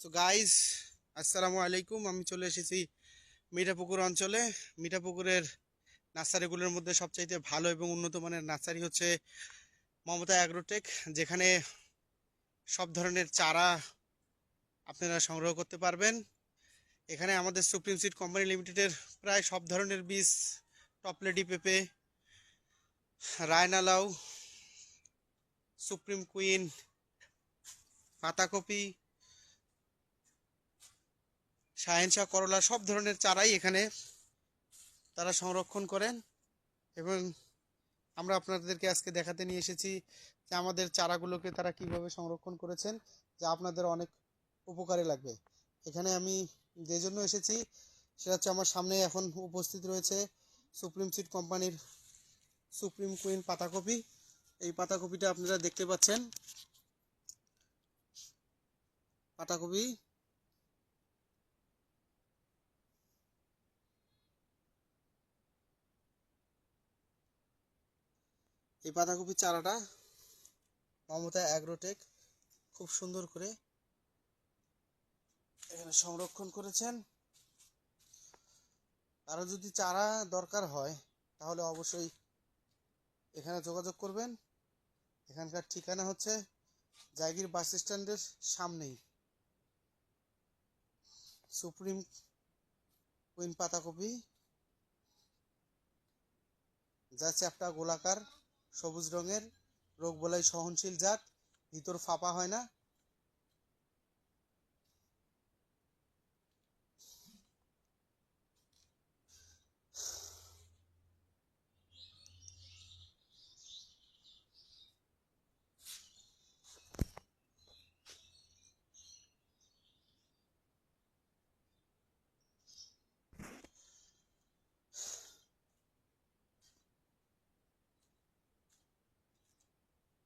তো গাইজ আসসালামু আলাইকুম আমি চলে এসেছি মিঠাপুকুর অঞ্চলে। মিঠাপুকুরের নার্সারিগুলোর মধ্যে সবচাইতে ভালো এবং উন্নত মানের নার্সারি হচ্ছে মমতা অ্যাগ্রোটেক, যেখানে সব ধরনের চারা আপনারা সংগ্রহ করতে পারবেন। এখানে আমাদের সুপ্রিম সিড কোম্পানি লিমিটেডের প্রায় সব ধরনের বীজ, টপলেডি পেঁপে, রায়নালাউ, সুপ্রিম কুইন, পাতাকপি শাহেনশা করলা সব ধরনের চারাই এখানে তারা সংরক্ষণ করেন। এবং আমরা আপনাদেরকে আজকে দেখাতে নিয়ে এসেছি যে আমাদের চারাগুলোকে তারা কীভাবে সংরক্ষণ করেছেন, যা আপনাদের অনেক উপকারে লাগবে। এখানে আমি যে জন্য এসেছি সেটা হচ্ছে আমার সামনে এখন উপস্থিত রয়েছে সুপ্রিম সিড কোম্পানির সুপ্রিম কুইন পাতাকপি। এই পাতাকপিটা আপনারা দেখতে পাচ্ছেন। পাতাকপি এই বাঁধাকপির চারাটা মমতা অ্যাগ্রোটেক খুব সুন্দর করে এখানে সংরক্ষণ করেছেন। কারও যদি চারা দরকার হয়, তাহলে অবশ্যই এখানে যোগাযোগ করবেন। এখানকার ঠিকানা হচ্ছে জায়গির বাস স্ট্যান্ডের সামনেই। সুপ্রিম কুইন পাতাকপি, যা চ্যাপটা গোলাকার। সবুজ রঙের রোগ বলাই সহনশীল জাত ভিতর ফাঁপা হয় না।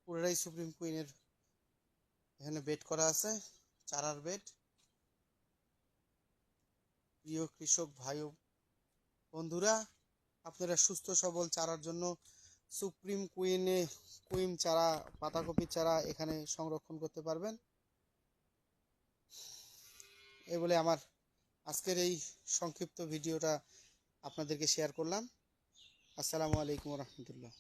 পুরোটাই সুপ্রিম কুইনের এখানে বেড করা আছে, চারার বেড প্রিয় কৃষক ভাই বন্ধুরা, আপনারা সুস্থ সবল চারার জন্য সুপ্রিম কুইনে কুইন চারা, পাতাকপির চারা এখানে সংরক্ষণ করতে পারবেন। এই বলে আমার আজকের এই সংক্ষিপ্ত ভিডিওটা আপনাদেরকে শেয়ার করলাম। আসসালামু আলাইকুম রহমতুল্লাহ।